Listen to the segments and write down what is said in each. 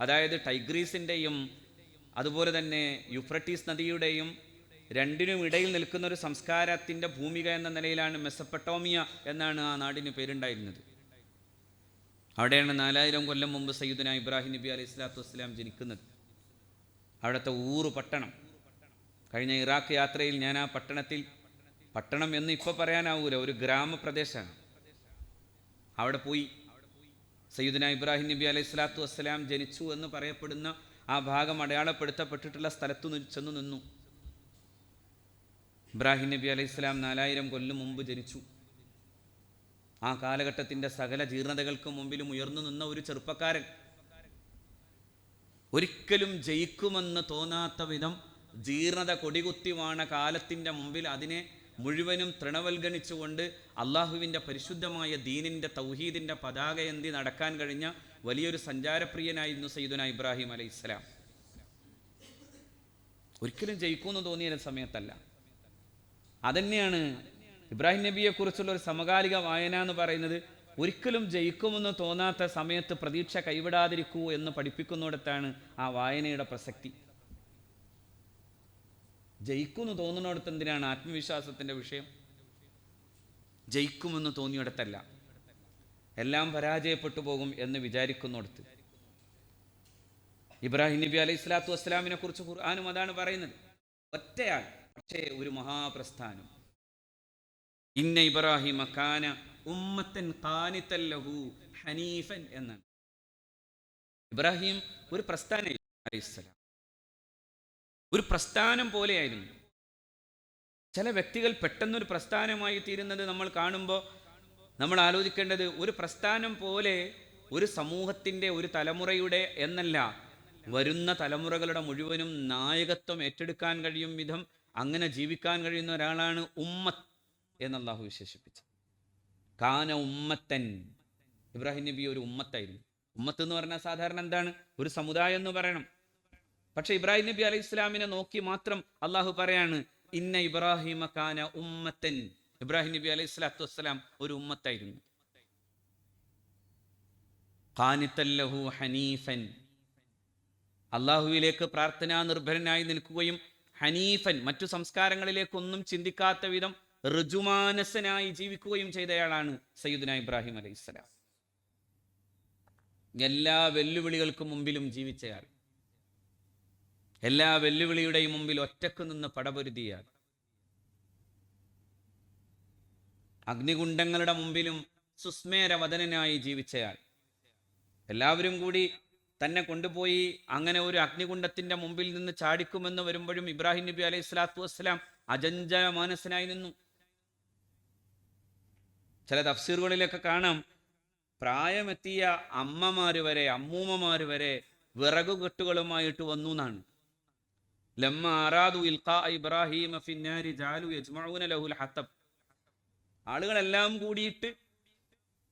അതായത് ടൈഗ്രീസിന്റെയും അതുപോലെ തന്നെ യുഫ്രട്ടീസ് നദിയുടെയും രണ്ടിനും ഇടയിൽ നിൽക്കുന്ന ഒരു സംസ്കാരത്തിന്റെ ഭൂമിക എന്ന നിലയിലാണ് മെസ്സപ്പട്ടോമിയ എന്നാണ് ആ നാടിന് പേരുണ്ടായിരുന്നത്. അവിടെയാണ് നാലായിരം കൊല്ലം മുമ്പ് സയ്യിദുന ഇബ്രാഹിം നബി അലൈഹി സ്വലാത്തു വസ്സലാം ജനിക്കുന്നത്. അവിടുത്തെ ഊറ് പട്ടണം. കഴിഞ്ഞ ഇറാഖ് യാത്രയിൽ ഞാൻ ആ പട്ടണത്തിൽ പട്ടണം എന്ന് ഇപ്പോൾ പറയാനാവൂല ഒരു ഗ്രാമപ്രദേശമാണ് അവിടെ പോയി സയ്യിദുന ഇബ്രാഹിം നബി അലൈഹി സ്വലാത്തു വസ്സലാം ജനിച്ചു എന്ന് പറയപ്പെടുന്ന ആ ഭാഗം അടയാളപ്പെടുത്തപ്പെട്ടിട്ടുള്ള സ്ഥലത്തു ചെന്ന് നിന്നു. ഇബ്രാഹിം നബി അലൈഹി സ്വലാം നാലായിരം കൊല്ലം മുമ്പ് ജനിച്ചു. ആ കാലഘട്ടത്തിന്റെ സകല ജീർണതകൾക്ക് മുമ്പിലും ഉയർന്നു നിന്ന ഒരു ചെറുപ്പക്കാരൻ. ഒരിക്കലും ജയിക്കുമെന്ന് തോന്നാത്ത വിധം ജീർണത കൊടികുത്തി വാണ കാലത്തിന്റെ മുമ്പിൽ അതിനെ മുഴുവനും തൃണവൽഗണിച്ചുകൊണ്ട് അള്ളാഹുവിന്റെ പരിശുദ്ധമായ ദീനിന്റെ തൗഹീദിന്റെ പതാകയന്തി നടക്കാൻ കഴിഞ്ഞ വലിയൊരു സഞ്ചാരപ്രിയനായിരുന്നു സയ്യിദുന ഇബ്രാഹിം അലൈഹി ഇസ്ലാം ഒരിക്കലും ജയിക്കുമെന്ന് തോന്നിയ സമയത്തല്ല. അതന്നെയാണ് ഇബ്രാഹിം നബിയെക്കുറിച്ചുള്ള ഒരു സമകാലിക വായന എന്ന് പറയുന്നത് ഒരിക്കലും ജയിക്കുമെന്ന് തോന്നാത്ത സമയത്ത് പ്രതീക്ഷ കൈവിടാതിരിക്കൂ എന്ന് പഠിപ്പിക്കുന്നിടത്താണ് ആ വായനയുടെ പ്രസക്തി. ജയിക്കുമെന്ന് തോന്നുന്നിടത്ത് എന്തിനാണ് ആത്മവിശ്വാസത്തിന്റെ വിഷയം? ജയിക്കുമെന്ന് തോന്നിയിടത്തല്ല. എല്ലാം പരാജയപ്പെട്ടു പോകും എന്ന് വിചാരിക്കുന്നിടത്ത്. ഇബ്രാഹിം നബി അലൈഹി സ്വലാത്തു വസ്സലാമിനെ കുറിച്ച് ഖുർആാനും അതാണ് പറയുന്നത്. ഒറ്റയാൾ പക്ഷേ ഒരു മഹാപ്രസ്ഥാനം. ഇന്ന ഇബ്രാഹിം കാന ഉമ്മത്തൻ ഖാനിത്തല്ലഹു ഹനീഫൻ എന്നാണ്. ഇബ്രാഹിം ഒരു പ്രസ്ഥാനം അലൈഹിസ്സലാം ഒരു പ്രസ്ഥാനം പോലെയായിരുന്നു. ചില വ്യക്തികൾ പെട്ടെന്നൊരു പ്രസ്ഥാനമായി തീരുന്നത് നമ്മൾ കാണുമ്പോൾ നമ്മൾ ആലോചിക്കേണ്ടത് ഒരു പ്രസ്ഥാനം പോലെ ഒരു സമൂഹത്തിന്റെ ഒരു തലമുറയുടെ എന്നല്ല വരുന്ന തലമുറകളുടെ മുഴുവനും നായകത്വം ഏറ്റെടുക്കാൻ കഴിയും വിധം അങ്ങനെ ജീവിക്കാൻ കഴിയുന്ന ഒരാളാണ് ഉമ്മത്ത് എന്ന് അള്ളാഹു വിശേഷിപ്പിച്ചത് കാന ഉമ്മത്തൻ. ഇബ്രാഹിം നബി ഒരു ഉമ്മത്തായിരുന്നു. ഉമ്മത്ത് എന്ന് പറഞ്ഞാൽ സാധാരണ എന്താണ്? ഒരു സമുദായം എന്ന് പറയണം. പക്ഷെ ഇബ്രാഹിം നബി അലൈഹി ഇസ്ലാമിനെ നോക്കി മാത്രം അള്ളാഹു പറയാണ് ഇന്ന ഇബ്രാഹിമ ഖാന ഉമ്മത്തൻ. ഇബ്രാഹിം നബി അലൈഹി സ്വലാത്തു വസ്സലാം ഒരു ഉമ്മത്തായിരുന്നു. ഹനീഫൻ. അള്ളാഹുവിലേക്ക് പ്രാർത്ഥനാ നിർഭരനായി നിൽക്കുകയും ഹനീഫൻ മറ്റു സംസ്കാരങ്ങളിലേക്കൊന്നും ചിന്തിക്കാത്ത വിധം ഋജുമാനസനായി ജീവിക്കുകയും ചെയ്തയാളാണ് സയ്യിദുന ഇബ്രാഹിം അലൈഹി സ്വലാം. എല്ലാ വെല്ലുവിളികൾക്കും മുമ്പിലും ജീവിച്ചയാൾ. എല്ലാ വെല്ലുവിളിയുടെയും മുമ്പിൽ ഒറ്റയ്ക്ക് നിന്ന് പടപൊരുതിയാൽ അഗ്നികുണ്ഡങ്ങളുടെ മുമ്പിലും സുസ്മേരവദനായി ജീവിച്ചയാൾ. എല്ലാവരും കൂടി തന്നെ കൊണ്ടുപോയി അങ്ങനെ ഒരു അഗ്നികുണ്ഡത്തിന്റെ മുമ്പിൽ നിന്ന് ചാടിക്കുമെന്ന് വരുമ്പോഴും ഇബ്രാഹിം നബി അലൈഹി സ്വലാത്തു വസ്സലാം അജഞ്ചല മാനസനായി നിന്നു. ചില തഫ്സീറുകളിലൊക്കെ കാണാം പ്രായമെത്തിയ അമ്മമാര് വരെ അമ്മൂമ്മമാര് വരെ വിറകുകെട്ടുകളുമായിട്ട് വന്നു എന്നാണ്. ലമ്മ ആറാദു ഇൽഖാ ഫിന്നാരി യജ്മഊന ലഹുൽ ആളുകളെല്ലാം കൂടിയിട്ട്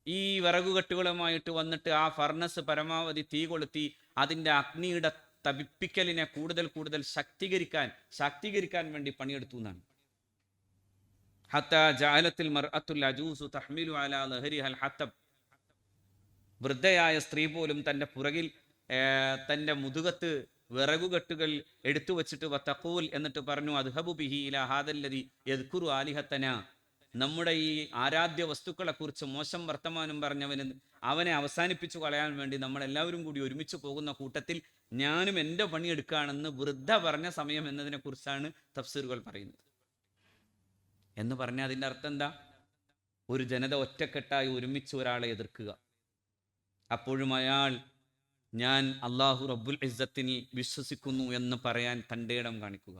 ഈ വിറകുകെട്ടുകളുമായിട്ട് വന്നിട്ട് ആ ഫർണസ് പരമാവധി തീ കൊളുത്തി അതിന്റെ അഗ്നിയുടെ തപിപ്പിക്കലിനെ കൂടുതൽ കൂടുതൽ ശക്തീകരിക്കാൻ ശാക്തീകരിക്കാൻ വേണ്ടി പണിയെടുത്തു എന്നാണ്. വൃദ്ധയായ സ്ത്രീ പോലും തന്റെ പുറകിൽ തന്റെ മുതുകത്ത് വിറകുകെട്ടുകൾ എടുത്തു വച്ചിട്ട് വത്തക്കൂൽ എന്നിട്ട് പറഞ്ഞു അദ്ഹബു ബിഹി ഇല ഹാദല്ലതി യദ്കുറു ആലിഹത്തന. നമ്മുടെ ഈ ആരാധ്യ വസ്തുക്കളെ കുറിച്ച് മോശം വർത്തമാനം പറഞ്ഞവന് അവനെ അവസാനിപ്പിച്ചു കളയാൻ വേണ്ടി നമ്മൾ എല്ലാവരും കൂടി ഒരുമിച്ച് പോകുന്ന കൂട്ടത്തിൽ ഞാനും എന്റെ പണിയെടുക്കുകയാണെന്ന് വൃദ്ധ പറഞ്ഞ സമയം എന്നതിനെ കുറിച്ചാണ് തഫ്സീറുകൾ പറയുന്നത്. എന്ന് പറഞ്ഞാൽ അതിന്റെ അർത്ഥം എന്താ? ഒരു ജനത ഒറ്റക്കെട്ടായി ഒരുമിച്ച് ഒരാളെ എതിർക്കുക. അപ്പോഴും അയാൾ ഞാൻ അള്ളാഹു റബ്ബുൽ ഇസ്സത്തിൽ വിശ്വസിക്കുന്നു എന്ന് പറയാൻ തന്റെ ഇടം കാണിക്കുക.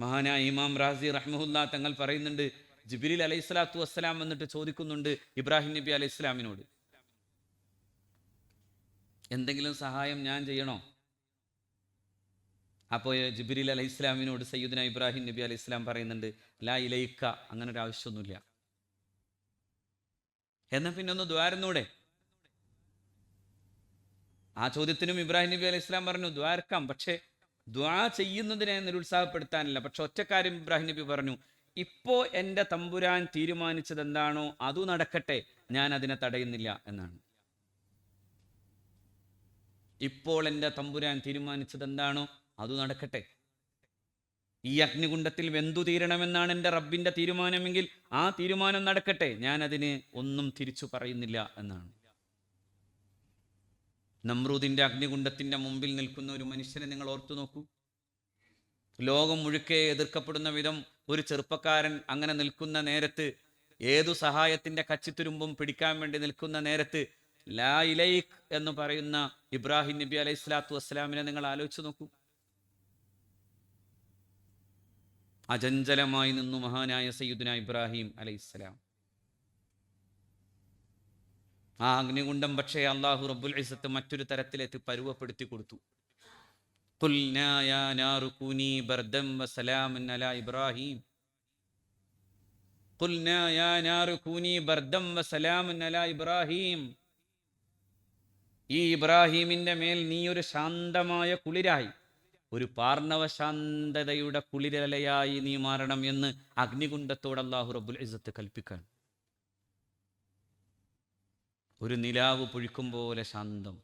മഹാനായ ഇമാം റാസി റഹ്മുല്ല തങ്ങൾ പറയുന്നുണ്ട് ജിബിലിൽ അലൈഹി സ്വലാത്തു വസ്സലാം എന്നിട്ട് ചോദിക്കുന്നുണ്ട് ഇബ്രാഹിം നബി അലൈഹി സ്വലാമിനോട് എന്തെങ്കിലും സഹായം ഞാൻ ചെയ്യണോ? അപ്പോൾ ജിബിരിൽ അലൈഹി ഇസ്ലാമിനോട് സയ്യുദിന ഇബ്രാഹിം നബി അലൈഹി ഇസ്ലാം പറയുന്നുണ്ട് ലാ ഇലയിക്ക അങ്ങനെ ഒരു ആവശ്യമൊന്നുമില്ല. എന്നാ പിന്നെ ഒന്ന് ദ്വാരുന്നൂടെ? ആ ചോദ്യത്തിനും ഇബ്രാഹിം നബി അലൈഹി ഇസ്ലാം പറഞ്ഞു ദ്വാരക്കാം പക്ഷേ ദ്വാ ചെയ്യുന്നതിനെ നിരുത്സാഹപ്പെടുത്താനില്ല. പക്ഷെ ഒറ്റക്കാര്യം ഇബ്രാഹിം നബി പറഞ്ഞു ഇപ്പോ എന്റെ തമ്പുരാൻ തീരുമാനിച്ചത് എന്താണോ അതു നടക്കട്ടെ. ഞാൻ അതിനെ തടയുന്നില്ല എന്നാണ്. ഇപ്പോൾ എന്റെ തമ്പുരാൻ തീരുമാനിച്ചത് എന്താണോ അത് നടക്കട്ടെ. ഈ അഗ്നികുണ്ഡത്തിൽ വെന്തു തീരണമെന്നാണ് എന്റെ റബ്ബിന്റെ തീരുമാനമെങ്കിൽ ആ തീരുമാനം നടക്കട്ടെ. ഞാൻ അതിന് ഒന്നും തിരിച്ചു പറയുന്നില്ല എന്നാണ്. നമ്രൂദിന്റെ അഗ്നികുണ്ഡത്തിന്റെ മുമ്പിൽ നിൽക്കുന്ന ഒരു മനുഷ്യനെ നിങ്ങൾ ഓർത്തു നോക്കൂ. ലോകം മുഴുക്കെ എതിർക്കപ്പെടുന്ന വിധം ഒരു ചെറുപ്പക്കാരൻ അങ്ങനെ നിൽക്കുന്ന നേരത്ത് ഏതു സഹായത്തിന്റെ കച്ചിത്തുരുമ്പും പിടിക്കാൻ വേണ്ടി നിൽക്കുന്ന നേരത്ത് ലാ ഇലൈക് എന്ന് പറയുന്ന ഇബ്രാഹിം നബി അലൈഹി സ്വലാത്തു വസ്സലാമിനെ നിങ്ങൾ ആലോചിച്ച് നോക്കൂ. അചഞ്ചലമായി നിന്നു മഹാനായ സയ്യിദുന ഇബ്രാഹിം അലൈഹിസ്സലാം ആ അഗ്നികുണ്ടം പക്ഷേ അള്ളാഹു റബ്ബുൽ ഇസത്ത് മറ്റൊരു തരത്തിലേക്ക് പരുവപ്പെടുത്തി കൊടുത്തു. ഇബ്രാഹിം. ഇബ്രാഹിം. ഈ ഇബ്രാഹീമിന്റെ മേൽ നീ ഒരു ശാന്തമായ കുളിരായി. ഒരു പാർണവ ശാന്തതയുടെ കുളിരലയായി നീ മാറണം എന്ന് അഗ്നികുണ്ടത്തോട് അള്ളാഹു റബുൽ ഇസത്ത് കൽപ്പിക്കാൻ. ഒരു നിലാവ് പുഴുക്കും പോലെ ശാന്തം.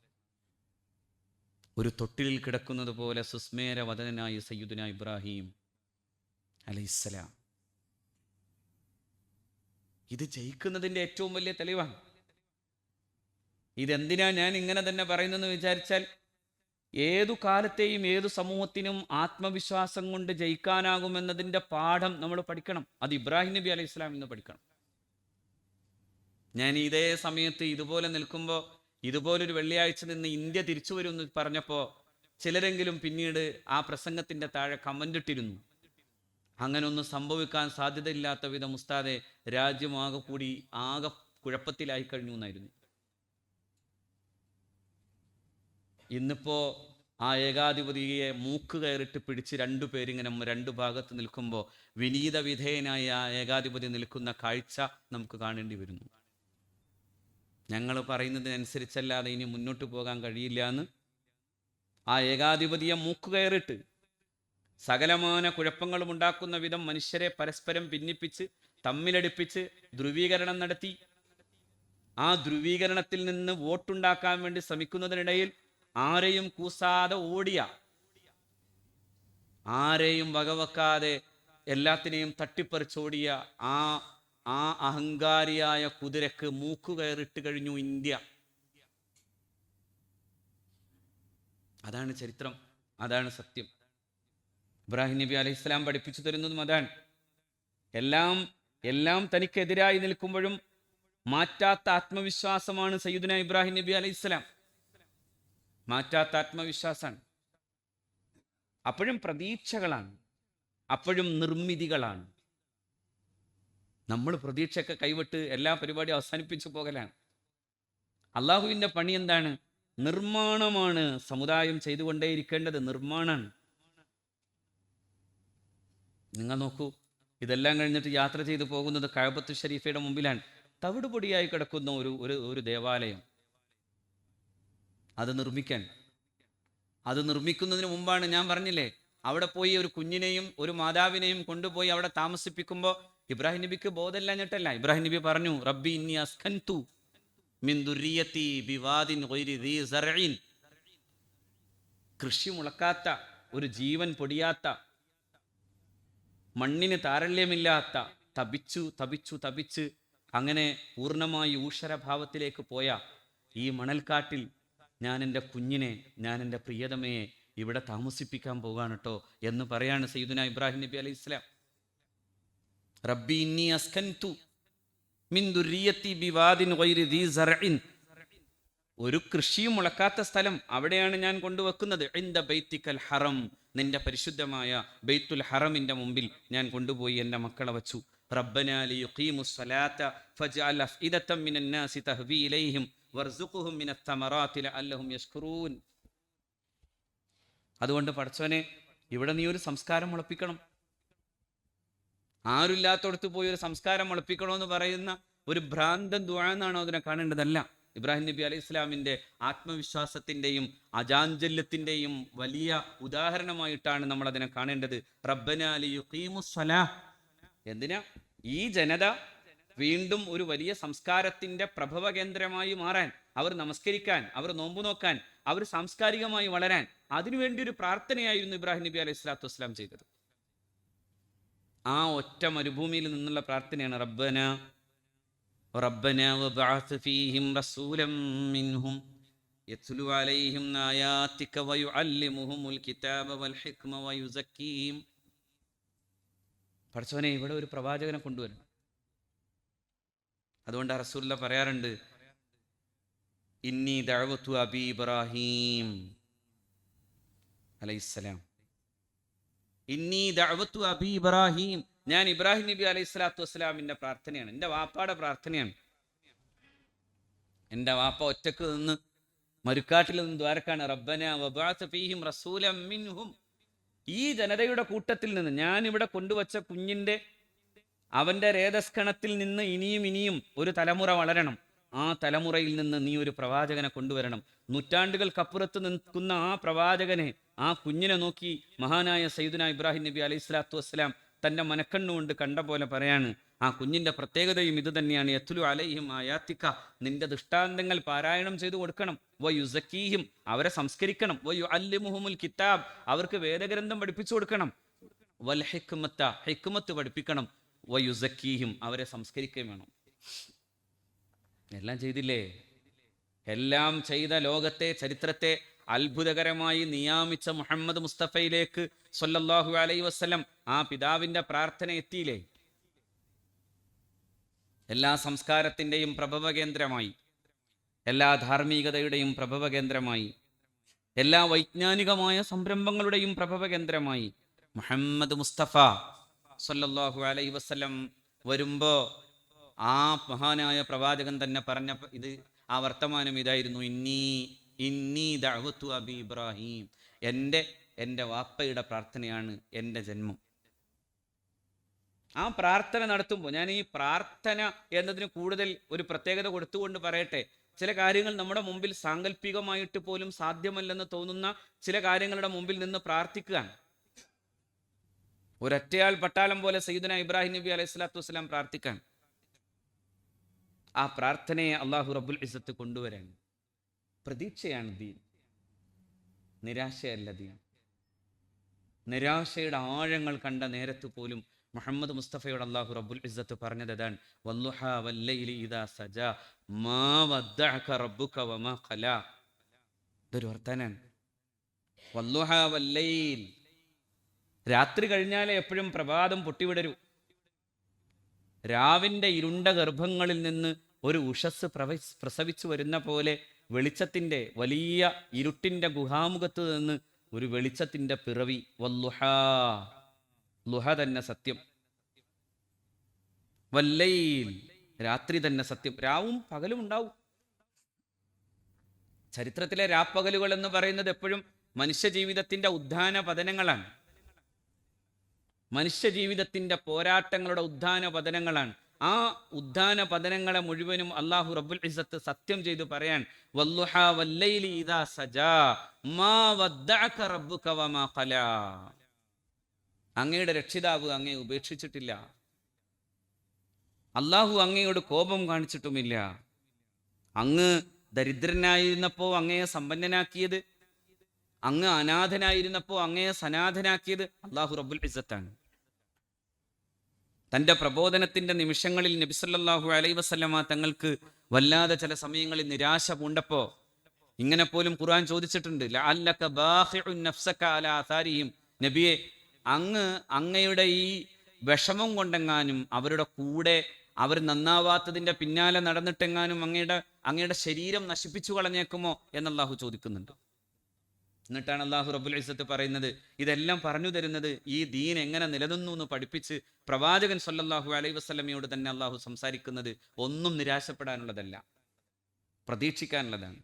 ഒരു തൊട്ടിലിൽ കിടക്കുന്നത് പോലെ സുസ്മേര വദനായ സയ്യുദന ഇബ്രാഹിം അലൈസലാം ഇത് ജയിക്കുന്നതിന്റെ ഏറ്റവും വലിയ തെളിവാണ്. ഇതെന്തിനാ ഞാൻ ഇങ്ങനെ തന്നെ പറയുന്നതെന്ന് വിചാരിച്ചാൽ ഏതു കാലത്തെയും ഏതു സമൂഹത്തിനും ആത്മവിശ്വാസം കൊണ്ട് ജയിക്കാനാകുമെന്നതിന്റെ പാഠം നമ്മൾ പഠിക്കണം. അത് ഇബ്രാഹിം നബി അലൈഹി ഇസ്ലാം എന്ന് പഠിക്കണം. ഞാൻ ഇതേ സമയത്ത് ഇതുപോലെ നിൽക്കുമ്പോൾ ഇതുപോലൊരു വെള്ളിയാഴ്ച നിന്ന് ഇന്ത്യ തിരിച്ചു വരും എന്ന് പറഞ്ഞപ്പോൾ ചിലരെങ്കിലും പിന്നീട് ആ പ്രസംഗത്തിന്റെ താഴെ കമന്റ് ഇട്ടിരുന്നു. അങ്ങനെ ഒന്നും സംഭവിക്കാൻ സാധ്യതയില്ലാത്ത വിധം ഉസ്താദെ രാജ്യമാകെ കൂടി ആകെ കുഴപ്പത്തിലായി കഴിഞ്ഞു എന്നായിരുന്നു. ഇന്നിപ്പോ ആ ഏകാധിപതിയെ മൂക്ക് കയറിട്ട് പിടിച്ച് രണ്ടു പേരിങ്ങനെ രണ്ടു ഭാഗത്ത് നിൽക്കുമ്പോൾ വിനീത വിധേയനായി ആ ഏകാധിപതി നിൽക്കുന്ന കാഴ്ച നമുക്ക് കാണേണ്ടി വരുന്നു. ഞങ്ങൾ പറയുന്നതിനനുസരിച്ചല്ലാതെ ഇനി മുന്നോട്ട് പോകാൻ കഴിയില്ല എന്ന് ആ ഏകാധിപതിയെ മൂക്ക് കയറിട്ട് സകലമാന കുഴപ്പങ്ങളും ഉണ്ടാക്കുന്ന വിധം മനുഷ്യരെ പരസ്പരം ഭിന്നിപ്പിച്ച് തമ്മിലടിപ്പിച്ച് ധ്രുവീകരണം നടത്തി. ആ ധ്രുവീകരണത്തിൽ നിന്ന് വോട്ടുണ്ടാക്കാൻ വേണ്ടി ശ്രമിക്കുന്നതിനിടയിൽ ആരെയും കൂസാതെ ഓടിയ ആരെയും വകവെക്കാതെ എല്ലാത്തിനെയും തട്ടിപ്പറിച്ചോടിയ ആ ആ അഹങ്കാരിയായ കുതിരക്ക് മൂക്ക് കയറിട്ട് കഴിഞ്ഞു ഇന്ത്യ. അതാണ് ചരിത്രം. അതാണ് സത്യം. ഇബ്രാഹിം നബി അലൈഹി സ്വലാം പഠിപ്പിച്ചു തരുന്നതും അതാണ്. എല്ലാം എല്ലാം തനിക്കെതിരായി നിൽക്കുമ്പോഴും മാറ്റാത്ത ആത്മവിശ്വാസമാണ് സയ്യിദുന ഇബ്രാഹിം നബി അലൈഹി സ്വലാം. മാറ്റാത്ത ആത്മവിശ്വാസമാണ് അപ്പോഴും പ്രതീക്ഷകളാണ്. അപ്പോഴും നിർമ്മിതികളാണ്. നമ്മൾ പ്രതീക്ഷയൊക്കെ കൈവിട്ട് എല്ലാ പരിപാടിയും അവസാനിപ്പിച്ചു പോകലാണ്. അള്ളാഹുവിന്റെ പണി എന്താണ്? നിർമ്മാണമാണ്. സമുദായം ചെയ്തുകൊണ്ടേയിരിക്കേണ്ടത് നിർമ്മാണമാണ്. നിങ്ങൾ നോക്കൂ ഇതെല്ലാം കഴിഞ്ഞിട്ട് യാത്ര ചെയ്തു പോകുന്നത് കഴബത്ത് ഷരീഫയുടെ മുമ്പിലാണ്. തവിടുപൊടിയായി കിടക്കുന്ന ഒരു ഒരു ഒരു ദേവാലയം. അത് നിർമ്മിക്കാൻ. അത് നിർമ്മിക്കുന്നതിന് മുമ്പാണ് ഞാൻ പറഞ്ഞില്ലേ അവിടെ പോയി ഒരു കുഞ്ഞിനെയും ഒരു മാതാവിനെയും കൊണ്ടുപോയി അവിടെ താമസിപ്പിക്കുമ്പോൾ ഇബ്രാഹിം നബിക്ക് ബോധമില്ലാഞ്ഞിട്ടല്ല. ഇബ്രാഹിം നബി പറഞ്ഞു റബ്ബി ഇന്നി അസ്കൻതു മിൻ ദുരിയത്തി ബിവാദിൻ കൃഷി മുളക്കാത്ത ഒരു ജീവൻ പൊടിയാത്ത മണ്ണിന് താരല്യമില്ലാത്ത തപിച്ചു തപിച്ചു തപിച്ച് അങ്ങനെ പൂർണമായി ഊഷരഭാവത്തിലേക്ക് പോയ ഈ മണൽക്കാട്ടിൽ ഞാൻ എന്റെ കുഞ്ഞിനെ ഞാൻ എന്റെ പ്രിയതമയെ ഇവിടെ താമസിപ്പിക്കാൻ പോകാണ് കേട്ടോ എന്ന് പറയാണ് സയ്യിദുന ഇബ്രാഹിം നബി അലൈഹി ഇസ്ലാം റബ്ബി ഇന്നി അസ്കൻതു മിൻ ബിവാദിൻ ദീ ഒരു കൃഷിയും മുളക്കാത്ത സ്ഥലം അവിടെയാണ് ഞാൻ കൊണ്ടുവെക്കുന്നത്. ഇന്ദ ബൈത്തിക്കൽ ഹറം. നിന്റെ പരിശുദ്ധമായ ബൈത്തുൽ ഹറമിന്റെ മുമ്പിൽ ഞാൻ കൊണ്ടുപോയി എന്റെ മക്കളെ വച്ചു. റബ്ബന അതുകൊണ്ട് പഠിച്ചവനെ ഇവിടെ നീ ഒരു സംസ്കാരം മുളപ്പിക്കണം. ആരുമില്ലാത്തടത്ത് പോയി ഒരു സംസ്കാരം മുളപ്പിക്കണമെന്ന് പറയുന്ന ഒരു ഭ്രാന്തൻ ദുആ എന്നാണോ അതിനെ കാണേണ്ടതല്ല. ഇബ്രാഹിം നബി അലൈഹി ഇസ്ലാമിന്റെ ആത്മവിശ്വാസത്തിന്റെയും അജാഞ്ചല്യത്തിന്റെയും വലിയ ഉദാഹരണമായിട്ടാണ് നമ്മൾ അതിനെ കാണേണ്ടത്. റബ്ബന അലി എന്തിനാ? ഈ ജനത വീണ്ടും ഒരു വലിയ സംസ്കാരത്തിന്റെ പ്രഭവ കേന്ദ്രമായി മാറാൻ അവർ നമസ്കരിക്കാൻ അവർ നോമ്പു നോക്കാൻ അവർ സാംസ്കാരികമായി വളരാൻ അതിനുവേണ്ടി ഒരു പ്രാർത്ഥനയായിരുന്നു ഇബ്രാഹിം നബി അലൈഹി സ്വലാത്തു വസ്സലാം ചെയ്തത്. ആ ഒറ്റ മരുഭൂമിയിൽ നിന്നുള്ള പ്രാർത്ഥനയാണ്. റബ്ബന റബ്ബന ഫീഹിം റസൂലം മിൻഹും യത്ലു അലൈഹിം آياتك ويعلمهم വൽ ഹിക്മ വയുസക്കീഹിം പഠിച്ചവനെ ഇവിടെ ഒരു പ്രവാചകനെ കൊണ്ടുവരണം. അതുകൊണ്ട് റസൂല്ല പറയാറുണ്ട് ഇന്നി ദഴവത്തു അബി ഇബ്രാഹിം. അലൈഹിസ്സലാം ഇന്നി ദഅവത്തു അബി ഇബ്രാഹിം. ഞാൻ ഇബ്രാഹിം നബി അലൈഹി സ്വലാത്തു വസ്സലാമിന്റെ പ്രാർത്ഥനയാണ്. എന്റെ വാപ്പാടെ പ്രാർത്ഥനയാണ്. എന്റെ വാപ്പ ഒറ്റയ്ക്ക് നിന്ന് മരുക്കാട്ടിൽ നിന്ന് ദ്വാരക്കാണ്. റബ്ബന വബഅത്ത് ഫീഹിം റസൂലം മിൻഹും. ഈ ജനതയുടെ കൂട്ടത്തിൽ നിന്ന് ഞാൻ ഇവിടെ കൊണ്ടുവച്ച കുഞ്ഞിന്റെ അവന്റെ രേതസ്കണത്തിൽ നിന്ന് ഇനിയും ഇനിയും ഒരു തലമുറ വളരണം. ആ തലമുറയിൽ നിന്ന് നീ ഒരു പ്രവാചകനെ കൊണ്ടുവരണം. നൂറ്റാണ്ടുകൾക്കപ്പുറത്ത് നിൽക്കുന്ന ആ പ്രവാചകനെ ആ കുഞ്ഞിനെ നോക്കി മഹാനായ സയ്യിദുന ഇബ്രാഹിം നബി അലൈഹി സ്വലാത്തു വസ്സലാം തന്റെ മനക്കണ്ണുകൊണ്ട് കണ്ട പോലെ പറയാണ് ആ കുഞ്ഞിന്റെ പ്രത്യേകതയും ഇത് തന്നെയാണ്. യത്തുലു അലൈഹിം ആയാത്തിക്ക. നിന്റെ ദൃഷ്ടാന്തങ്ങൾ പാരായണം ചെയ്തു കൊടുക്കണം. വയുസക്കീഹിം അവരെ സംസ്കരിക്കണം. വയു അല്ലിമുഹുമുൽ കിതാബ് അവർക്ക് വേദഗ്രന്ഥം പഠിപ്പിച്ചു കൊടുക്കണം. വൽ ഹിക്മത്ത ഹിക്മത്ത് പഠിപ്പിക്കണം. വയുസക്കീഹിം അവരെ സംസ്കരിക്കുകയും വേണം. എല്ലാം ചെയ്തില്ലേ? എല്ലാം ചെയ്ത ലോകത്തെ ചരിത്രത്തെ അത്ഭുതകരമായി നിയാമിച്ച മുഹമ്മദ് മുസ്തഫയിലേക്ക് സൊല്ലാഹു അലൈ വസ്ലം ആ പിതാവിന്റെ പ്രാർത്ഥന എത്തിയില്ലേ? എല്ലാ സംസ്കാരത്തിന്റെയും പ്രഭവ കേന്ദ്രമായി എല്ലാ ധാർമ്മികതയുടെയും പ്രഭവ കേന്ദ്രമായി എല്ലാ വൈജ്ഞാനികമായ സംരംഭങ്ങളുടെയും പ്രഭവ കേന്ദ്രമായി മുഹമ്മദ് മുസ്തഫ സൊല്ലാഹു അലൈ വസ്ലം വരുമ്പോ ആ മഹാനായ പ്രവാചകൻ തന്നെ പറഞ്ഞ ഇത് ആ വർത്തമാനം ഇതായിരുന്നു ഇന്നീ ഇന്നീ ദഅവത്തു അബി ഇബ്രാഹിം. എന്റെ എന്റെ വാപ്പയുടെ പ്രാർത്ഥനയാണ് എന്റെ ജന്മം. ആ പ്രാർത്ഥന നടത്തുമ്പോൾ ഞാൻ ഈ പ്രാർത്ഥന എന്നതിന് കൂടുതൽ ഒരു പ്രത്യേകത കൊടുത്തുകൊണ്ട് പറയട്ടെ ചില കാര്യങ്ങൾ നമ്മുടെ മുമ്പിൽ സാങ്കല്പികമായിട്ട് പോലും സാധ്യമല്ലെന്ന് തോന്നുന്ന ചില കാര്യങ്ങളുടെ മുമ്പിൽ നിന്ന് പ്രാർത്ഥിക്കുക ഒരൊറ്റയാൾ പട്ടാളം പോലെ സയ്യിദന ഇബ്രാഹിം നബി അലൈഹി സ്വലാത്തു വസ്സലാം പ്രാർത്ഥിക്കാൻ. ആ പ്രാർത്ഥനയെ അള്ളാഹു റബ്ബുൽ ഇസത്ത് കൊണ്ടുവരാൻ പ്രതീക്ഷയാണ് ദീൻ. നിരാശയല്ല ദീൻ. നിരാശയുടെ ആഴങ്ങൾ കണ്ട നേരത്ത് പോലും മുഹമ്മദ് മുസ്തഫയോട് അള്ളാഹു റബ്ബുൽ ഇസത്ത് പറഞ്ഞത് അതാണ് സജ മാ റബ്ബുക വമാ ഖല. ഇതൊരു രാത്രി കഴിഞ്ഞാലേ എപ്പോഴും പ്രഭാതം പൊട്ടിവിടരൂ. രാവിന്റെ ഇരുണ്ട ഗർഭങ്ങളിൽ നിന്ന് ഒരു ഉഷസ് പ്രവ പ്രസവിച്ചു വരുന്ന പോലെ വെളിച്ചത്തിന്റെ വലിയ ഇരുട്ടിന്റെ ഗുഹാമുഖത്ത് നിന്ന് ഒരു വെളിച്ചത്തിന്റെ പിറവി. വല്ലുഹ. ലുഹ തന്നെ സത്യം. വല്ലയിൽ രാത്രി തന്നെ സത്യം. രാവും പകലും ഉണ്ടാവും. ചരിത്രത്തിലെ രാപ്പകലുകൾ എന്ന് പറയുന്നത് എപ്പോഴും മനുഷ്യ ജീവിതത്തിന്റെ ഉദ്ധാന പതനങ്ങളാണ്. മനുഷ്യ ജീവിതത്തിന്റെ പോരാട്ടങ്ങളുടെ ഉദ്ധാന പതനങ്ങളാണ് ആ ഉദ്ധാന പതനങ്ങളെ മുഴുവനും അള്ളാഹു റബ്ബുൽ ഇസത്ത് സത്യം ചെയ്തു പറയാൻ അങ്ങയുടെ രക്ഷിതാവ് അങ്ങയെ ഉപേക്ഷിച്ചിട്ടില്ല. അള്ളാഹു അങ്ങയോട് കോപം കാണിച്ചിട്ടുമില്ല. അങ്ങ് ദരിദ്രനായിരുന്നപ്പോൾ അങ്ങയെ സമ്പന്നനാക്കിയത് അങ്ങ് അനാഥനായിരുന്നപ്പോൾ അങ്ങയെ സനാഥനാക്കിയത് അള്ളാഹു റബ്ബുൽ ഇസ്സത്താണ്. തന്റെ പ്രബോധനത്തിന്റെ നിമിഷങ്ങളിൽ നബിസല്ലാഹു അലൈ വസല്ലമ തങ്ങൾക്ക് വല്ലാതെ ചില സമയങ്ങളിൽ നിരാശ പൂണ്ടപ്പോ ഇങ്ങനെ പോലും ഖുർആൻ ചോദിച്ചിട്ടുണ്ട് നബിയെ അങ്ങ് അങ്ങയുടെ ഈ വിഷമം കൊണ്ടെങ്ങാനും അവരുടെ കൂടെ അവർ നന്നാവാത്തതിന്റെ പിന്നാലെ നടന്നിട്ടെങ്ങാനും അങ്ങയുടെ അങ്ങയുടെ ശരീരം നശിപ്പിച്ചു കളഞ്ഞേക്കുമോ എന്നല്ലാഹു ചോദിക്കുന്നുണ്ട്. എന്നിട്ടാണ് അള്ളാഹു റബുൽ ഇസ്സത്ത് പറയുന്നത്. ഇതെല്ലാം പറഞ്ഞു തരുന്നത് ഈ ദീൻ എങ്ങനെ നിലനിന്നു എന്ന് പഠിപ്പിച്ച് പ്രവാചകൻ സല്ലല്ലാഹു അലൈഹി വസ്ലമയോട് തന്നെ അള്ളാഹു സംസാരിക്കുന്നത് ഒന്നും നിരാശപ്പെടാനുള്ളതല്ല. പ്രതീക്ഷിക്കാനുള്ളതാണ്.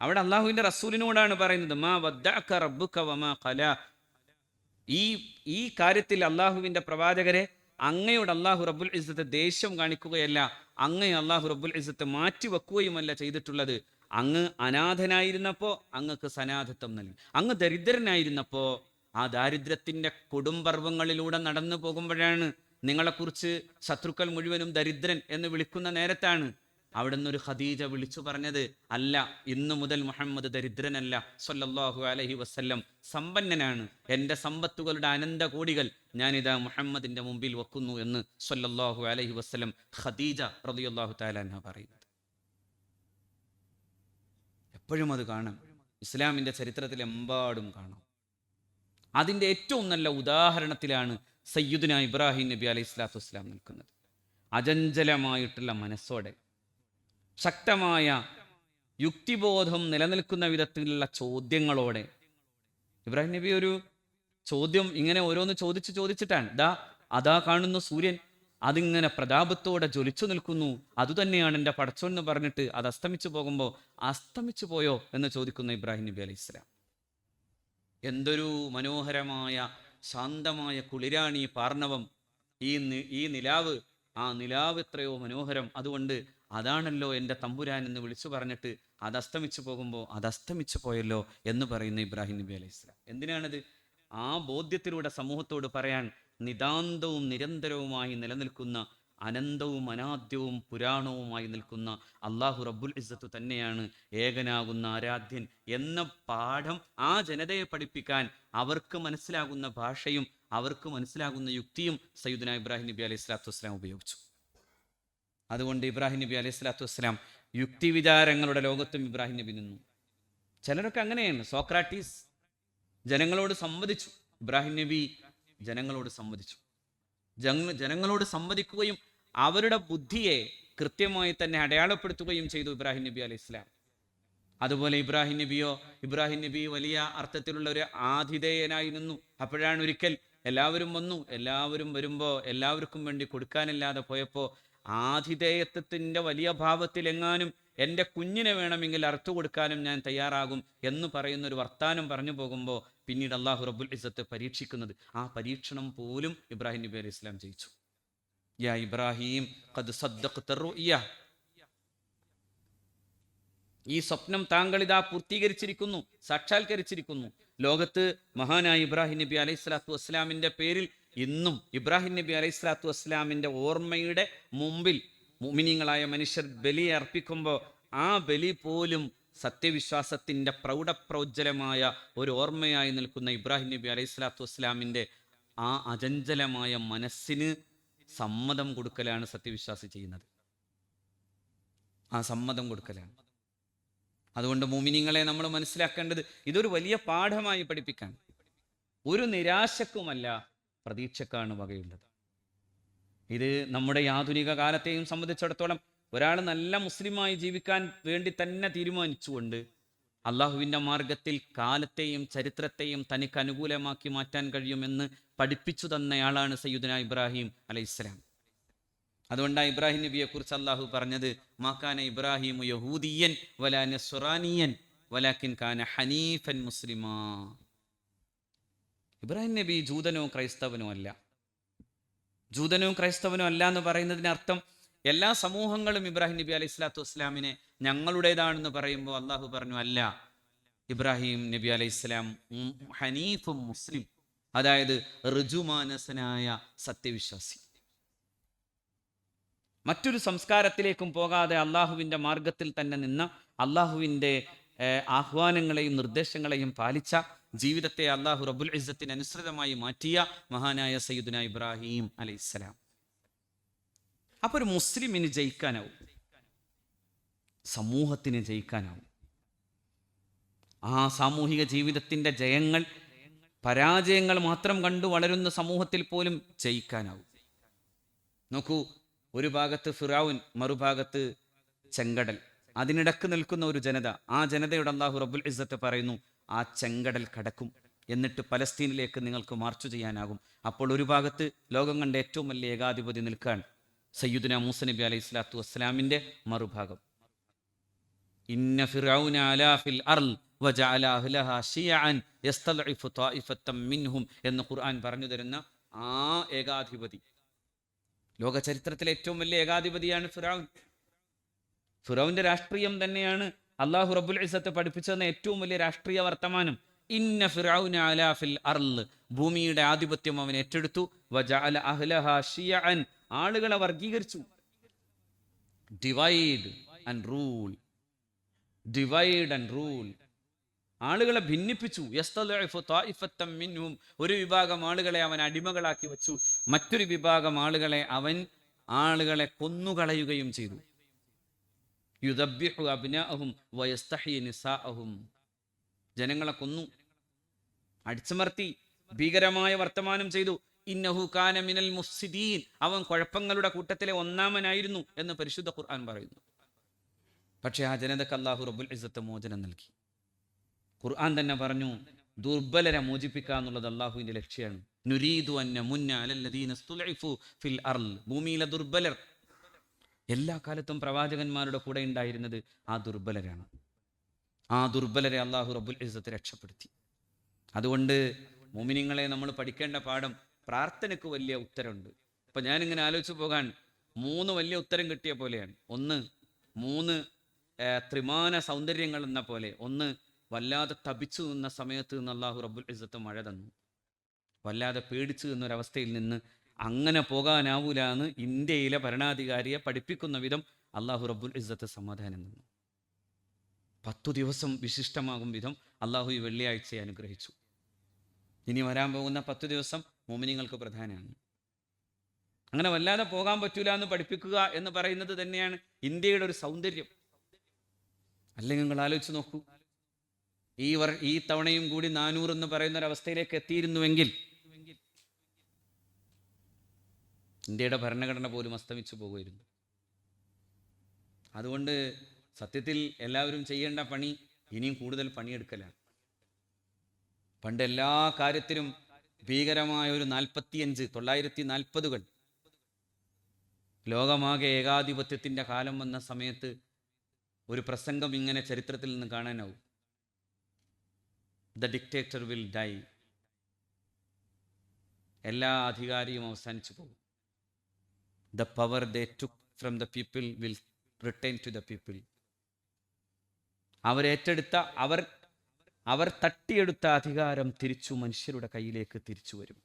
അവിടെ അള്ളാഹുവിന്റെ റസൂലിനോടാണ് പറയുന്നത് മാ വമാ ഖലാ. ഈ ഈ കാര്യത്തിൽ അള്ളാഹുവിന്റെ പ്രവാചകരെ അങ്ങയോട് അള്ളാഹു റബ്ബുൽ ഇസ്സത്ത് ദേഷ്യം കാണിക്കുകയല്ല അങ്ങയെ അള്ളാഹു റബ്ബുൽ ഇസ്സത്ത് മാറ്റിവെക്കുകയുമല്ല ചെയ്തിട്ടുള്ളത്. അങ്ങ് അനാഥനായിരുന്നപ്പോൾ അങ്ങക്ക് സനാഥത്വം നൽകി. അങ്ങ് ദരിദ്രനായിരുന്നപ്പോൾ ആ ദാരിദ്ര്യത്തിന്റെ കൊടുംപർവങ്ങളിലൂടെ നടന്നു പോകുമ്പോഴാണ് നിങ്ങളെക്കുറിച്ച് ശത്രുക്കൾ മുഴുവനും ദരിദ്രൻ എന്ന് വിളിക്കുന്ന നേരത്താണ് അവിടുന്ന് ഒരു ഖദീജ വിളിച്ചു പറഞ്ഞത് അല്ല ഇന്നു മുതൽ മുഹമ്മദ് ദരിദ്രനല്ല സൊല്ലാഹു അലഹി വസ്ല്ലം സമ്പന്നനാണ്. എന്റെ സമ്പത്തുകളുടെ അനന്ത കോടികൾ ഞാനിതാ മുഹമ്മദിന്റെ മുമ്പിൽ വെക്കുന്നു എന്ന് സൊല്ലാഹു അലഹി വസല്ലം ഖദീജ റളിയല്ലാഹു തആല അൻഹ എപ്പോഴും അത് കാണാം. ഇസ്ലാമിന്റെ ചരിത്രത്തിൽ എമ്പാടും കാണാം. അതിന്റെ ഏറ്റവും നല്ല ഉദാഹരണത്തിലാണ് സയ്യുദിന ഇബ്രാഹിം നബി അലൈഹി സ്വലാത്തു വസ്സലാം നിൽക്കുന്നത്. അചഞ്ചലമായിട്ടുള്ള മനസ്സോടെ ശക്തമായ യുക്തിബോധം നിലനിൽക്കുന്ന വിധത്തിലുള്ള ചോദ്യങ്ങളോടെ. ഇബ്രാഹിം നബി ഒരു ചോദ്യം ഇങ്ങനെ ഓരോന്ന് ചോദിച്ച് ചോദിച്ചിട്ടാണ്. ദാ അതാ കാണുന്ന സൂര്യൻ. അതിങ്ങനെ പ്രതാപത്തോടെ ജ്വലിച്ചു നിൽക്കുന്നു. അതുതന്നെയാണ് എന്റെ പടച്ചോൻ എന്ന് പറഞ്ഞിട്ട് അത് അസ്തമിച്ചു പോകുമ്പോൾ അസ്തമിച്ചു പോയോ എന്ന് ചോദിക്കുന്ന ഇബ്രാഹിം നബി അലൈഹി ഇസ്ലാം എന്തൊരു മനോഹരമായ ശാന്തമായ കുളിരാണി പാർണവം. ഈ ഈ നിലാവ് ആ നിലാവ് എത്രയോ മനോഹരം. അതുകൊണ്ട് അതാണല്ലോ എന്റെ തമ്പുരാൻ എന്ന് വിളിച്ചു പറഞ്ഞിട്ട് അത് അസ്തമിച്ചു പോകുമ്പോൾ അത് അസ്തമിച്ചു പോയല്ലോ എന്ന് പറയുന്ന ഇബ്രാഹിം നബി അലൈഹി ഇസ്ലാം എന്തിനാണത്? ആ ബോധ്യത്തിലൂടെ സമൂഹത്തോട് പറയാൻ നിതാന്തവും നിരന്തരവുമായി നിലനിൽക്കുന്ന അനന്തവും അനാദ്യവും പുരാണവുമായി നിൽക്കുന്ന അള്ളാഹു റബ്ബുൽ ഇസ്സത്ത് തന്നെയാണ് ഏകനാകുന്ന ആരാധ്യൻ എന്ന പാഠം ആ ജനതയെ പഠിപ്പിക്കാൻ അവർക്ക് മനസ്സിലാകുന്ന ഭാഷയും അവർക്ക് മനസ്സിലാകുന്ന യുക്തിയും സയ്യിദ്ന ഇബ്രാഹിം നബി അലൈഹി സ്വലാത്തു വസ്സലാം ഉപയോഗിച്ചു. അതുകൊണ്ട് ഇബ്രാഹിം നബി അലൈഹി സ്വലാത്തു വസ്സലാം യുക്തി വിചാരങ്ങളുടെ ലോകത്തും ഇബ്രാഹിം നബി നിന്നു. ചിലരൊക്കെ അങ്ങനെയാണ്. സോക്രാട്ടീസ് ജനങ്ങളോട് സംവദിച്ചു ഇബ്രാഹിം നബി ജനങ്ങളോട് സംവദിച്ചു. ജനങ്ങളോട് സംവദിക്കുകയും അവരുടെ ബുദ്ധിയെ കൃത്യമായി തന്നെ അടയാളപ്പെടുത്തുകയും ചെയ്തു ഇബ്രാഹിം നബി അലൈഹി ഇസ്ലാം അതുപോലെ ഇബ്രാഹിം നബിയോ ഇബ്രാഹിം നബി വലിയ അർത്ഥത്തിലുള്ള ഒരു ആതിഥേയനായി നിന്നു. അപ്പോഴാണ് ഒരിക്കൽ എല്ലാവരും വന്നു. എല്ലാവരും വരുമ്പോൾ എല്ലാവർക്കും വേണ്ടി കൊടുക്കാനില്ലാതെ പോയപ്പോൾ ആതിഥേയത്വത്തിന്റെ വലിയ ഭാവത്തിൽ എങ്ങാനും എന്റെ കുഞ്ഞിനെ വേണമെങ്കിൽ അർത്ഥ കൊടുക്കാനും ഞാൻ തയ്യാറാകും എന്ന് പറയുന്ന ഒരു വർത്താനം പറഞ്ഞു പോകുമ്പോൾ പിന്നീട് അള്ളാഹു റബ്ബുൽ ഇസ്സത്ത് പരീക്ഷിക്കുന്നത്. ആ പരീക്ഷണം പോലും ഇബ്രാഹിം നബി അലൈഹി ഇസ്ലാം ജയിച്ചു. യാ ഇബ്രാഹിം ഖദ്. ഈ സ്വപ്നം താങ്കൾ ഇതാ പൂർത്തീകരിച്ചിരിക്കുന്നു സാക്ഷാത്കരിച്ചിരിക്കുന്നു. ലോകത്ത് മഹാനായ ഇബ്രാഹിം നബി അലൈഹി സ്വലാത്തു വസ്സലാമിന്റെ പേരിൽ ഇന്നും ഇബ്രാഹിം നബി അലൈഹി സ്വലാത്തു വസ്സലാമിന്റെ ഓർമ്മയുടെ മുമ്പിൽ മുമിനിങ്ങളായ മനുഷ്യർ ബലി അർപ്പിക്കുമ്പോൾ ആ ബലി പോലും സത്യവിശ്വാസത്തിന്റെ പ്രൗഢപ്രോജ്ജലമായ ഒരു ഓർമ്മയായി നിൽക്കുന്ന ഇബ്രാഹിം നബി അലൈഹി സ്വലാത്തു വസ്സലാമിന്റെ ആ അചഞ്ചലമായ മനസ്സിന് സമ്മതം കൊടുക്കലാണ് സത്യവിശ്വാസി ചെയ്യുന്നത്. ആ സമ്മതം കൊടുക്കലാണ്. അതുകൊണ്ട് മോമിനിങ്ങളെ നമ്മൾ മനസ്സിലാക്കേണ്ടത് ഇതൊരു വലിയ പാഠമായി പഠിപ്പിക്കാൻ. ഒരു നിരാശക്കുമല്ല പ്രതീക്ഷക്കാണ് വകയുള്ളത്. ഇത് നമ്മുടെ ആധുനിക കാലത്തെയും സംബന്ധിച്ചിടത്തോളം ഒരാൾ നല്ല മുസ്ലിമായി ജീവിക്കാൻ വേണ്ടി തന്നെ തീരുമാനിച്ചുകൊണ്ട് അള്ളാഹുവിന്റെ മാർഗത്തിൽ കാലത്തെയും ചരിത്രത്തെയും തനിക്ക് അനുകൂലമാക്കി മാറ്റാൻ കഴിയുമെന്ന് പഠിപ്പിച്ചു തന്നയാളാണ് സയ്യുദന ഇബ്രാഹിം അലൈഹിസ്സലാം. അതുകൊണ്ടാണ് ഇബ്രാഹിം നബിയെ കുറിച്ച് അള്ളാഹു പറഞ്ഞത് മാക്കാന ഇബ്രാഹിം യഹൂദിയൻ വലാ സുറാനിയൻ വലാക്കിൻ കാന ഹനീഫൻ മുസ്ലിമാ. ഇബ്രാഹിം നബി ജൂതനോ ക്രൈസ്തവനോ അല്ല. ജൂതനോ ക്രൈസ്തവനോ അല്ല എന്ന് പറയുന്നതിന് അർത്ഥം എല്ലാ സമൂഹങ്ങളും ഇബ്രാഹിം നബി അലൈഹി സ്വലാത്തു വസ്സലാമിനെ ഞങ്ങളുടേതാണെന്ന് പറയുമ്പോൾ അള്ളാഹു പറഞ്ഞു അല്ല. ഇബ്രാഹിം നബി അലൈഹി സ്വലാം ഹനീഫും മുസ്ലിം. അതായത് ഋജുമാനസനായ സത്യവിശ്വാസി. മറ്റൊരു സംസ്കാരത്തിലേക്കും പോകാതെ അള്ളാഹുവിന്റെ മാർഗത്തിൽ തന്നെ നിന്ന അള്ളാഹുവിന്റെ ആഹ്വാനങ്ങളെയും നിർദ്ദേശങ്ങളെയും പാലിച്ച ജീവിതത്തെ അള്ളാഹു റബുൽ ഇസ്സത്തിന് അനുസൃതമായി മാറ്റിയ മഹാനായ സയ്യിദുന ഇബ്രാഹിം അലൈഹിസ്സലാം അപ്പൊ ഒരു മുസ്ലിമിന് ജയിക്കാനാവും. സമൂഹത്തിന് ജയിക്കാനാവും. ആ സാമൂഹിക ജീവിതത്തിന്റെ ജയങ്ങൾ പരാജയങ്ങൾ മാത്രം കണ്ടു വളരുന്ന സമൂഹത്തിൽ പോലും ജയിക്കാനാവും. നോക്കൂ ഒരു ഭാഗത്ത് ഫിറാവുൻ മറുഭാഗത്ത് ചെങ്കടൽ. അതിനിടക്ക് നിൽക്കുന്ന ഒരു ജനത ആ ജനതയുടെ അള്ളാഹു റബുൽ ഇസ്സത്ത് പറയുന്നു ആ ചെങ്കടൽ കടക്കും. എന്നിട്ട് പലസ്തീനിലേക്ക് നിങ്ങൾക്ക് മാർച്ച് ചെയ്യാനാകും. അപ്പോൾ ഒരു ഭാഗത്ത് ലോകം കണ്ട ഏറ്റവും വലിയ ഏകാധിപതി നിൽക്കാൻ സയ്യുദ്ന മൂസ നബി അലൈഹി സ്വലാത്തു വസ്സലാമിന്റെ മറുഭാഗം. ഇന്ന ഫിറൗന അലാഫിൽ അർൽ മിൻഹും എന്ന് ഖുർആൻ പറഞ്ഞു തരുന്ന ആ ഏകാധിപതി. ലോക ചരിത്രത്തിലെ ഏറ്റവും വലിയ ഏകാധിപതിയാണ് ഫിറൗൻ. ഫിറൗന്റെ രാഷ്ട്രീയം തന്നെയാണ് അള്ളാഹു റബ്ബുൽ ഇസത്ത് പഠിപ്പിച്ചതെന്ന ഏറ്റവും വലിയ രാഷ്ട്രീയ വർത്തമാനം. ഇന്ന ഫിറൗന അലാഫിൽ അർൽ ഭൂമിയുടെ ആധിപത്യം അവൻ ഏറ്റെടുത്തു. വജഅല ആളുകളെ വർഗീകരിച്ചു. Divide and rule divide and rule ആളുകളെ ഭിന്നിപ്പിച്ചു. മിൻഹും. ഒരു വിഭാഗം ആളുകളെ അവൻ അടിമകളാക്കി വെച്ചു. മറ്റൊരു വിഭാഗം ആളുകളെ അവൻ ആളുകളെ കൊന്നുകളയുകയും ചെയ്തു. ജനങ്ങളെ കൊന്നു. അടിച്ചമർത്തി. ഭീകരമായ വർത്തമാനം ചെയ്തു. ഇന്നഹു കാന മിനൽ മുഫ്സിദീൻ. അവൻ കുഴപ്പങ്ങളുടെ കൂട്ടത്തിലെ ഒന്നാമനായിരുന്നു എന്ന് പരിശുദ്ധ ഖുർആൻ പറയുന്നു. പക്ഷേ ആ ജനതക്ക് അല്ലാഹു റബ്ബുൽ ഇസ്സത്ത് മോചനം നൽകി. ഖുർആൻ തന്നെ പറഞ്ഞു ദുർബലരെ മോചിപ്പിക്കുക എന്നുള്ളത് അള്ളാഹുവിന്റെ ലക്ഷ്യമാണ്. നുരീദു അന്ന മുന്ന അലല്ലദീന ഫിൽ അർൽ ഭൂമിയിലെ ദുർബലർ. എല്ലാ കാലത്തും പ്രവാചകന്മാരുടെ കൂടെ ഉണ്ടായിരുന്നത് ആ ദുർബലരാണ്. ആ ദുർബലരെ അള്ളാഹു റബ്ബുൽ ഇസ്സത്ത് രക്ഷപ്പെടുത്തി. അതുകൊണ്ട് മോമിനിങ്ങളെ നമ്മൾ പഠിക്കേണ്ട പാഠം പ്രാർത്ഥനയ്ക്ക് വലിയ ഉത്തരമുണ്ട്. അപ്പൊ ഞാനിങ്ങനെ ആലോചിച്ച് പോകാൻ മൂന്ന് വലിയ ഉത്തരം കിട്ടിയ പോലെയാണ്. ഒന്ന് മൂന്ന് ത്രിമാന സൗന്ദര്യങ്ങൾ എന്ന പോലെ. ഒന്ന് വല്ലാതെ തപിച്ചു നിന്ന സമയത്ത് നിന്ന് അള്ളാഹു റബ്ബുൽ ഇസത്ത് മഴ തന്നു. വല്ലാതെ പേടിച്ചു നിന്നൊരവസ്ഥയിൽ നിന്ന് അങ്ങനെ പോകാനാവൂല എന്ന് ഇന്ത്യയിലെ ഭരണാധികാരിയെ പഠിപ്പിക്കുന്ന വിധം അള്ളാഹു റബ്ബുൽ ഇസത്ത് സമാധാനം തന്നു. പത്തു ദിവസം വിശിഷ്ടമാകും വിധം അള്ളാഹു ഈ വെള്ളിയാഴ്ചയെ അനുഗ്രഹിച്ചു. ഇനി വരാൻ പോകുന്ന പത്തു ദിവസം മോമിനിങ്ങൾക്ക് പ്രധാനമാണ് അങ്ങനെ വല്ലാതെ പോകാൻ പറ്റൂല എന്ന് പഠിപ്പിക്കുക എന്ന് പറയുന്നത് തന്നെയാണ് ഇന്ത്യയുടെ ഒരു സൗന്ദര്യം. അല്ലെങ്കിൽ നിങ്ങൾ ആലോചിച്ച് നോക്കൂ. ഈ വർ ഈ തവണയും കൂടി നാനൂറ് എന്ന് പറയുന്ന ഒരു അവസ്ഥയിലേക്ക് എത്തിയിരുന്നുവെങ്കിൽ ഇന്ത്യയുടെ ഭരണഘടന പോലും അസ്തമിച്ചു പോകുമായിരുന്നു. അതുകൊണ്ട് സത്യത്തിൽ എല്ലാവരും ചെയ്യേണ്ട പണി ഇനിയും കൂടുതൽ പണിയെടുക്കലാണ്. പണ്ട് എല്ലാ കാര്യത്തിലും ഭീകരമായ ഒരു നാൽപ്പത്തിയഞ്ച് തൊള്ളായിരത്തി നാൽപ്പതുകൾ ലോകമാകെ ഏകാധിപത്യത്തിന്റെ കാലം വന്ന സമയത്ത് ഒരു പ്രസംഗം ഇങ്ങനെ ചരിത്രത്തിൽ നിന്ന് കാണാനാവും. ദ ഡിക്റ്റേറ്റർ വിൽ ഡൈ എല്ലാ അധികാരിയും അവസാനിച്ചു പോകും. The power they took from the people will return to the people അവരേറ്റെടുത്ത അവർ അവർ തട്ടിയെടുത്ത അധികാരം തിരിച്ചു മനുഷ്യരുടെ കയ്യിലേക്ക് തിരിച്ചു വരും.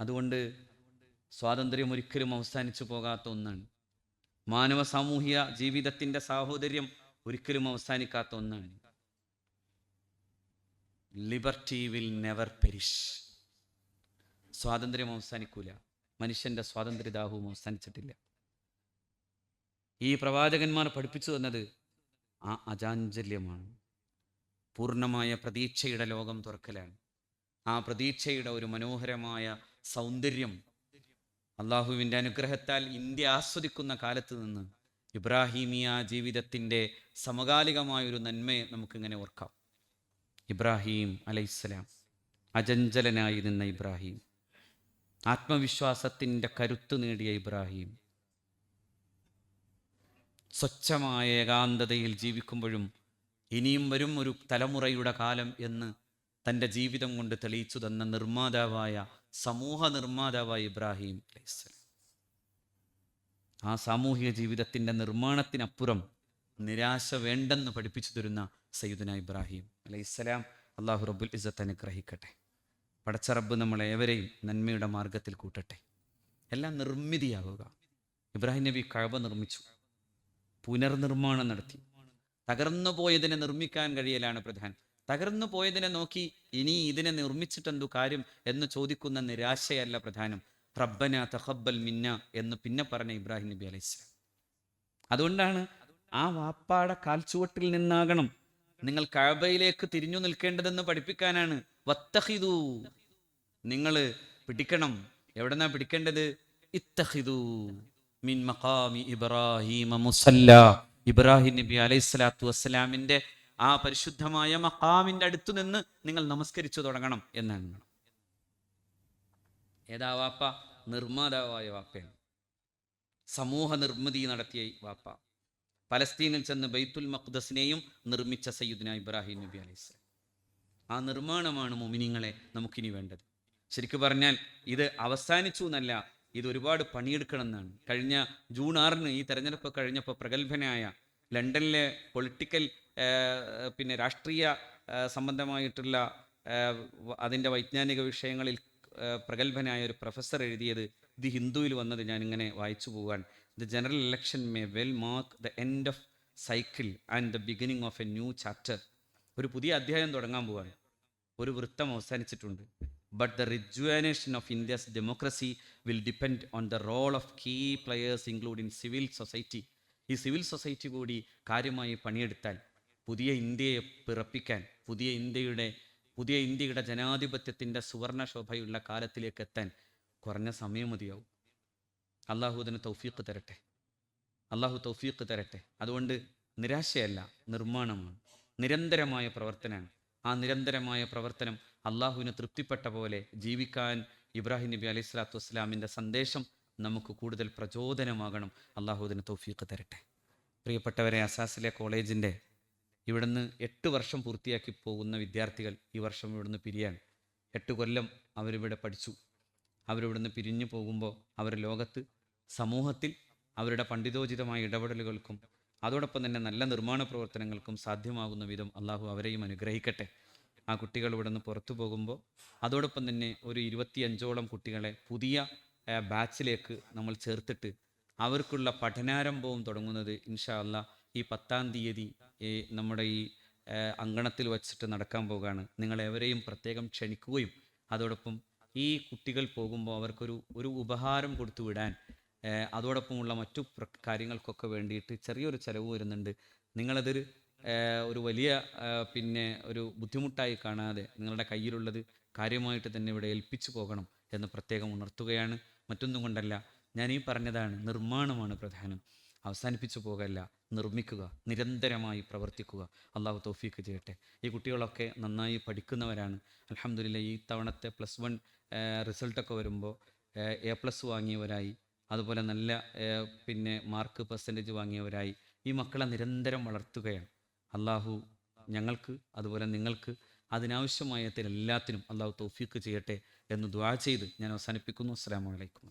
അതുകൊണ്ട് സ്വാതന്ത്ര്യം ഒരിക്കലും അവസാനിച്ചു പോകാത്ത ഒന്നാണ്. മാനവ സാമൂഹിക ജീവിതത്തിന്റെ സാഹോദര്യം ഒരിക്കലും അവസാനിക്കാത്ത ഒന്നാണ്. ലിബർട്ടി വിൽ നെവർ പെരിഷ് സ്വാതന്ത്ര്യം അവസാനിക്കൂല. മനുഷ്യന്റെ സ്വാതന്ത്ര്യദാഹവും അവസാനിച്ചിട്ടില്ല. ഈ പ്രവാചകന്മാർ പഠിപ്പിച്ചു തന്നത് ആ അജാഞ്ചല്യമാണ് പൂർണമായ പ്രതീക്ഷയുടെ ലോകം തുറക്കലാണ്. ആ പ്രതീക്ഷയുടെ ഒരു മനോഹരമായ സൗന്ദര്യം അള്ളാഹുവിന്റെ അനുഗ്രഹത്താൽ ഇന്ത്യ ആസ്വദിക്കുന്ന കാലത്ത് നിന്ന് ഇബ്രാഹീമിയ ജീവിതത്തിന്റെ സമകാലികമായൊരു നന്മയെ നമുക്കിങ്ങനെ ഓർക്കാം. ഇബ്രാഹിം അലൈഹിസ്സലാം അജഞ്ചലനായി നിന്ന ഇബ്രാഹിം. ആത്മവിശ്വാസത്തിന്റെ കരുത്ത് നേടിയ ഇബ്രാഹിം. സ്വച്ഛമായ ഏകാന്തതയിൽ ജീവിക്കുമ്പോഴും ഇനിയും വരും ഒരു തലമുറയുടെ കാലം എന്ന് തന്റെ ജീവിതം കൊണ്ട് തെളിയിച്ചു തന്ന നിർമ്മാതാവായ സമൂഹ നിർമ്മാതാവായ ഇബ്രാഹിം അലൈഹിസ്സലാം ആ സാമൂഹിക ജീവിതത്തിന്റെ നിർമ്മാണത്തിനപ്പുറം നിരാശ വേണ്ടെന്ന് പഠിപ്പിച്ചു തരുന്ന സയ്യിദുന ഇബ്രാഹിം അലൈഹിസ്സലാം അള്ളാഹു റബ്ബുൽ ഇസത്ത് അനുഗ്രഹിക്കട്ടെ. പടച്ച റബ്ബ് നമ്മളെ ഏവരെയും നന്മയുടെ മാർഗത്തിൽ കൂട്ടട്ടെ. എല്ലാം നിർമ്മിതിയാവുക. ഇബ്രാഹിം നബി കഴവ നിർമ്മിച്ചു. പുനർനിർമ്മാണം നടത്തി. തകർന്നു പോയതിനെ നിർമ്മിക്കാൻ കഴിയലാണ് പ്രധാനം തകർന്നു പോയതിനെ നോക്കി ഇനി ഇതിനെ നിർമ്മിച്ചിട്ടെന്തു കാര്യം എന്ന് ചോദിക്കുന്ന നിരാശയല്ല പ്രധാനം. റബ്ബന തഹബ്ബൽ മിന്ന എന്ന് പിന്നെ പറഞ്ഞ ഇബ്രാഹിം നബി അലൈഹിസ്ലാം അതുകൊണ്ടാണ് ആ വാപ്പാടെ കാൽച്ചുവട്ടിൽ നിന്നാകണം നിങ്ങൾ കഴബയിലേക്ക് തിരിഞ്ഞു നിൽക്കേണ്ടതെന്ന് പഠിപ്പിക്കാനാണ്. വത്തഹിദു നിങ്ങൾ പിടിക്കണം. എവിടെന്നാ പിടിക്കേണ്ടത്? ഇത്തഹിദു മിൻ മഖാമി ഇബ്രാഹിമ മുസല്ല. ഇബ്രാഹിം നബി അലൈഹി സ്വലാത്തു വസ്സലാമിന്റെ ആ പരിശുദ്ധമായ മഖാമിന്റെ അടുത്തു നിന്ന് നിങ്ങൾ നമസ്കരിച്ചു തുടങ്ങണം എന്നാണ്. ഏതാ വാപ്പ? നിർമ്മാതാവായ വാപ്പയാണ്. സമൂഹ നിർമ്മിതി നടത്തിയ വാപ്പ. പലസ്തീനിൽ ചെന്ന് ബൈത്തുൽ മഖ്ദസിനെയും നിർമ്മിച്ച സയ്യിദ്ന ഇബ്രാഹിം നബി അലൈഹി ആ നിർമ്മാണമാണ് മുമിനിങ്ങളെ നമുക്കിനി വേണ്ടത്. ശരിക്കു പറഞ്ഞാൽ ഇത് അവസാനിച്ചു എന്നല്ല ഇത് ഒരുപാട് പണിയെടുക്കണം എന്നാണ് കഴിഞ്ഞ ജൂൺ ആറിന് ഈ തെരഞ്ഞെടുപ്പ് കഴിഞ്ഞപ്പോൾ പ്രഗത്ഭനായ ലണ്ടനിലെ പൊളിറ്റിക്കൽ പിന്നെ രാഷ്ട്രീയ സംബന്ധമായിട്ടുള്ള അതിന്റെ വൈജ്ഞാനിക വിഷയങ്ങളിൽ പ്രഗത്ഭനായ ഒരു പ്രൊഫസർ എഴുതിയത് ദി ഹിന്ദുവിൽ വന്നത് ഞാനിങ്ങനെ വായിച്ചു പോകാൻ the general election may well mark the end of cycle and the beginning of a new chapter. ഒരു പുതിയ അധ്യായം തുടങ്ങാൻ പോവാണ്. ഒരു വൃത്തം അവസാനിച്ചിട്ടുണ്ട്. But the rejuvenation of India's democracy will depend on the role of key players including civil society ഈ civil society കൂടി കാര്യമായി പണിയെടുത്താൽ പുതിയ ഇന്ത്യയെ പിറപ്പിക്കാൻ പുതിയ ഇന്ത്യയുടെ പുതിയ ഇന്ത്യയുടെ ജനാധിപത്യത്തിന്റെ സുവർണ ശോഭയുള്ള കാലത്തിലേക്ക് എത്താൻ കുറഞ്ഞ സമയം മതിയാവും. അള്ളാഹുദിന് തൗഫീഖ് തരട്ടെ. അള്ളാഹു തൗഫീഖ് തരട്ടെ. അതുകൊണ്ട് നിരാശയല്ല നിർമ്മാണമാണ്. നിരന്തരമായ പ്രവർത്തനമാണ്. ആ നിരന്തരമായ പ്രവർത്തനം അള്ളാഹുവിന് തൃപ്തിപ്പെട്ട പോലെ ജീവിക്കാൻ ഇബ്രാഹിം നബി അലൈഹി സ്വലാത്തു വസ്സലാമിന്റെ സന്ദേശം നമുക്ക് കൂടുതൽ പ്രചോദനമാകണം. അള്ളാഹു അതിന് തൗഫീഖ് തരട്ടെ. പ്രിയപ്പെട്ടവരെ അസാസിലെ കോളേജിന്റെ ഇവിടുന്ന് എട്ട് വർഷം പൂർത്തിയാക്കി പോകുന്ന വിദ്യാർത്ഥികൾ ഈ വർഷം ഇവിടുന്ന് പിരിയാണ്. എട്ട് കൊല്ലം അവരിവിടെ പഠിച്ചു. അവരിവിടുന്ന് പിരിഞ്ഞു പോകുമ്പോൾ അവർ ലോകത്ത് സമൂഹത്തിൽ അവരുടെ പണ്ഡിതോചിതമായ ഇടപെടലുകൾക്കും അതോടൊപ്പം തന്നെ നല്ല നിർമ്മാണ പ്രവർത്തനങ്ങൾക്കും സാധ്യമാകുന്ന വിധം അള്ളാഹു അവരെയും അനുഗ്രഹിക്കട്ടെ. ആ കുട്ടികൾ ഇവിടെ നിന്ന് പുറത്തു പോകുമ്പോൾ അതോടൊപ്പം തന്നെ ഒരു ഇരുപത്തിയഞ്ചോളം കുട്ടികളെ പുതിയ ബാച്ചിലേക്ക് നമ്മൾ ചേർത്തിട്ട് അവർക്കുള്ള പഠനാരംഭവും തുടങ്ങുന്നത് ഇൻഷാ അല്ല ഈ പത്താം തീയതി നമ്മുടെ ഈ അങ്കണത്തിൽ വച്ചിട്ട് നടക്കാൻ പോകുകയാണ് നിങ്ങളെവരെയും പ്രത്യേകം ക്ഷണിക്കുകയും അതോടൊപ്പം ഈ കുട്ടികൾ പോകുമ്പോൾ അവർക്കൊരു ഒരു ഉപഹാരം കൊടുത്തു വിടാൻ അതോടൊപ്പമുള്ള മറ്റു കാര്യങ്ങൾക്കൊക്കെ വേണ്ടിയിട്ട് ചെറിയൊരു ചിലവ് വരുന്നുണ്ട്. നിങ്ങളതൊരു ഒരു വലിയ പിന്നെ ഒരു ബുദ്ധിമുട്ടായി കാണാതെ നിങ്ങളുടെ കയ്യിലുള്ളത് കാര്യമായിട്ട് തന്നെ ഇവിടെ ഏൽപ്പിച്ചു പോകണം എന്ന് പ്രത്യേകം ഉണർത്തുകയാണ്. മറ്റൊന്നും കൊണ്ടല്ല ഞാൻ ഈ പറഞ്ഞതാണ് നിർമ്മാണമാണ് പ്രധാനം. അവസാനിപ്പിച്ചു പോകല്ല നിർമ്മിക്കുക നിരന്തരമായി പ്രവർത്തിക്കുക. അള്ളാഹു തോഫീക്ക് ചെയ്യട്ടെ. ഈ കുട്ടികളൊക്കെ നന്നായി പഠിക്കുന്നവരാണ്. അലഹമില്ല ഈ തവണത്തെ പ്ലസ് വൺ റിസൾട്ടൊക്കെ വരുമ്പോൾ എ പ്ലസ് വാങ്ങിയവരായി. അതുപോലെ നല്ല പിന്നെ മാർക്ക് പെർസെന്റേജ് വാങ്ങിയവരായി. ഈ മക്കളെ നിരന്തരം വളർത്തുകയാണ്. അള്ളാഹു ഞങ്ങൾക്ക് അതുപോലെ നിങ്ങൾക്ക് അതിനാവശ്യമായ എല്ലാത്തിനും അള്ളാഹു തൗഫീക്ക് ചെയ്യട്ടെ എന്ന് ദ്വാ ചെയ്ത് ഞാൻ അവസാനിപ്പിക്കുന്നു. അസ്സാം വലൈക്കും